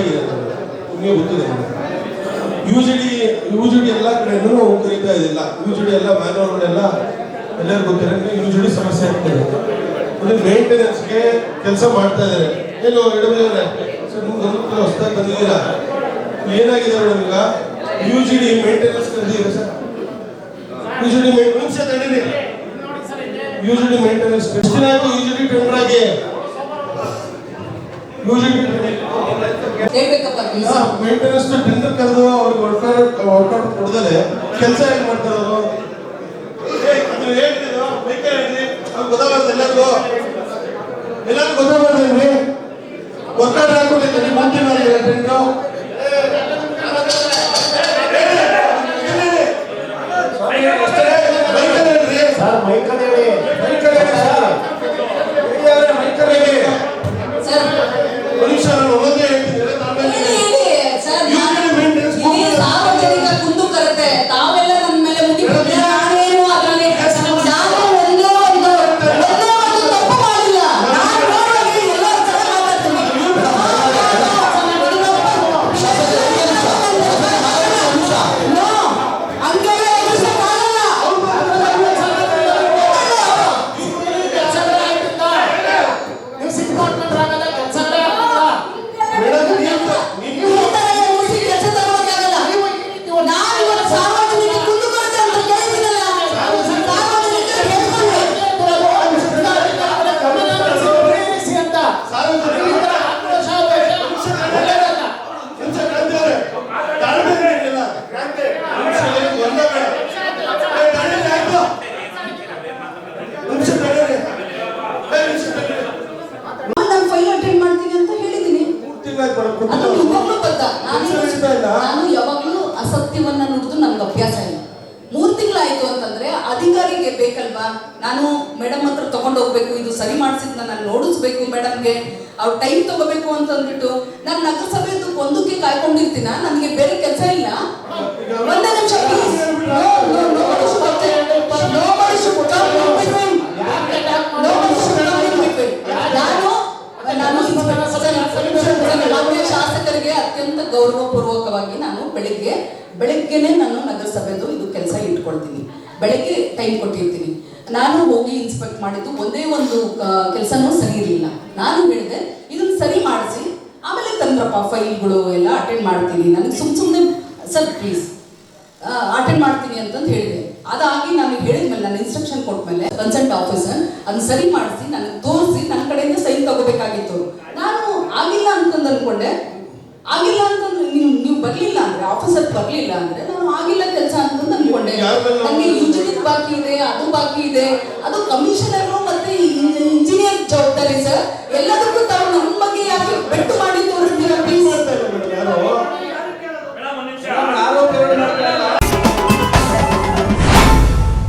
ಅದು. ನಿಮಗೆ ಗೊತ್ತಿದೆ. ಜಿ ಡಿ ಎಲ್ಲ ಕಡೆನೂ ಕರೀತಾ ಇದಿಲ್ಲ ಯುಜಿಡಿ ಎಲ್ಲ ಮ್ಯಾನುವಲ್ಗಳೆಲ್ಲ ಎಲ್ಲರಿಗೂ ಗೊತ್ತಿರೋ ಯುಜಿಡಿ ಸಮಸ್ಯೆ ಆಗ್ತಿದೆ. ಅಂದ್ರೆ ಮೇಂಟೆನೆನ್ಸ್ಗೆ ಕೆಲಸ ಮಾಡ್ತಾ ಇದ್ದಾರೆ. ಏನು ಎಡಬಲಿಯವರೇ ಸರ್, ನಿಮ್ಗೆ ಗಮನಕ್ಕೆ ಹೊಸದಾಗಿ ಬಂದಿದ್ದೀರ? ಏನಾಗಿದೆ ಮೇಡಮ್ ಈಗ? ಡಿ ಮೇಂಟೆನೆನ್ಸ್ ಕರೆದಿದೆ ಸರ್? ಯು ಜಿ ಡಿ ನಿಮಿಷ ತಡೀರಿ. ಡಿ ಮೇಂಟೆನೆನ್ಸ್ ಎಷ್ಟು ದಿನ ಆಯ್ತು? ಡಿ ಟೆಂಡರ್ ಆಗಿ? ಕೆಲಸ ಮೇಂಟೆನೆನ್ಸ್ ಟೆಂಡರ್ ಕರೆದು ಅವ್ರಿಗೆ ವರ್ಕೌಟ್ ವರ್ಕೌಟ್ ಕೊಡದಲೆ ಕೆಲಸ ಹೇಗೆ ಮಾಡ್ತಾರೆ ಅವರು ಗೊತ್ತಾಗಲ್ಲ ಎಲ್ಲರಿಗೂ. ಎಲ್ಲರಿಗೂ ಗೊತ್ತಾಗಲ್ರಿ ವರ್ಕೌಟ್ ಹಾಕೊಂಡಿದ್ದೀನಿ ಮುಂಚಿನ ಟೆಂಡರು ಅದು ಕೊಟ್ಟಿದ್ದು. ನಿಜವಾಗ್ಲೂ ಬದ್ಧ ನಾನು ಯಾವಾಗ್ಲೂ ಅಸತ್ಯವನ್ನ ನುಡಿದು ನನ್ಗೆ ಅಭ್ಯಾಸ ಇಲ್ಲ. ಮೂರ್ ತಿಂಗಳಾಯ್ತು ಅಂತಂದ್ರೆ ಅಧಿಕಾರಿಗೆ ಬೇಕಲ್ವಾ? ನಾನು ಮೇಡಮ್ ಹತ್ರ ತಗೊಂಡು ಹೋಗ್ಬೇಕು ಇದು ಸರಿ ಮಾಡಿಸಿದ್ನ ನಾನು ನೋಡಿಸ್ಬೇಕು ಮೇಡಮ್ಗೆ. ಅವ್ರು ಟೈಮ್ ತಗೋಬೇಕು ಅಂತ ಅಂದ್ಬಿಟ್ಟು ನಾನು ನಗರಸಭೆದು ಒಂದಕ್ಕೆ ಕಾಯ್ಕೊಂಡಿರ್ತೀನ? ನನಗೆ ಬೇರೆ ಕೆಲಸ ಇಲ್ಲ. ಅತ್ಯಂತ ಗೌರವಪೂರ್ವಕವಾಗಿ ನಾನು ಬೆಳಿಗ್ಗೆ ಬೆಳಿಗ್ಗೆನೆ ನಾನು ನಗರಸಭೆದು ಇದು ಕೆಲಸ ಇಟ್ಕೊಳ್ತೀನಿ. ಬೆಳಿಗ್ಗೆ ಟೈಮ್ ಕೊಟ್ಟಿರ್ತೀನಿ. ನಾನು ಹೋಗಿ ಇನ್ಸ್ಪೆಕ್ಟ್ ಮಾಡಿದ್ದು ಒಂದೇ ಒಂದು ಕೆಲಸನೂ ಸರಿ ಇರಲಿಲ್ಲ. ನಾನು ಹೇಳಿದೆ, ಇದನ್ನ ಸರಿ ಮಾಡಿಸಿ. ಆಮೇಲೆ ತಂದ್ರಪ್ಪ, ಫೈಲ್ಗಳು ಎಲ್ಲ ಅಟೆಂಡ್ ಮಾಡ್ತೀನಿ. ನನಗೆ ಸುಮ್ ಸುಮ್ಮನೆ ಸರ್ ಪ್ಲೀಸ್ ಅಟೆಂಡ್ ಮಾಡ್ತೀನಿ ಅಂತಂದು ಹೇಳಿದೆ. ಅದಾಗಿ ನಾನು ಹೇಳಿದ್ಮೇಲೆ, ನಾನು ಇನ್ಸ್ಟ್ರಕ್ಷನ್ ಕೊಟ್ಮೇಲೆ ಕನ್ಸಲ್ಟ್ ಆಫೀಸರ್ ಅದನ್ನ ಸರಿ ಮಾಡಿಸಿ ಬರ್ಲಿಲ್ಲ ಅಂದ್ರೆ ನಾನು ಆಗಿಲ್ಲ ಕೆಲಸ ಅಂತ ಅಂದ್ಕೊಂಡೆ ನನಗೆ ಯುಜಿಟಿದ್ ಬಾಕಿ ಇದೆ ಅದು ಬಾಕಿ ಇದೆ ಅದು ಕಮಿಷನರ್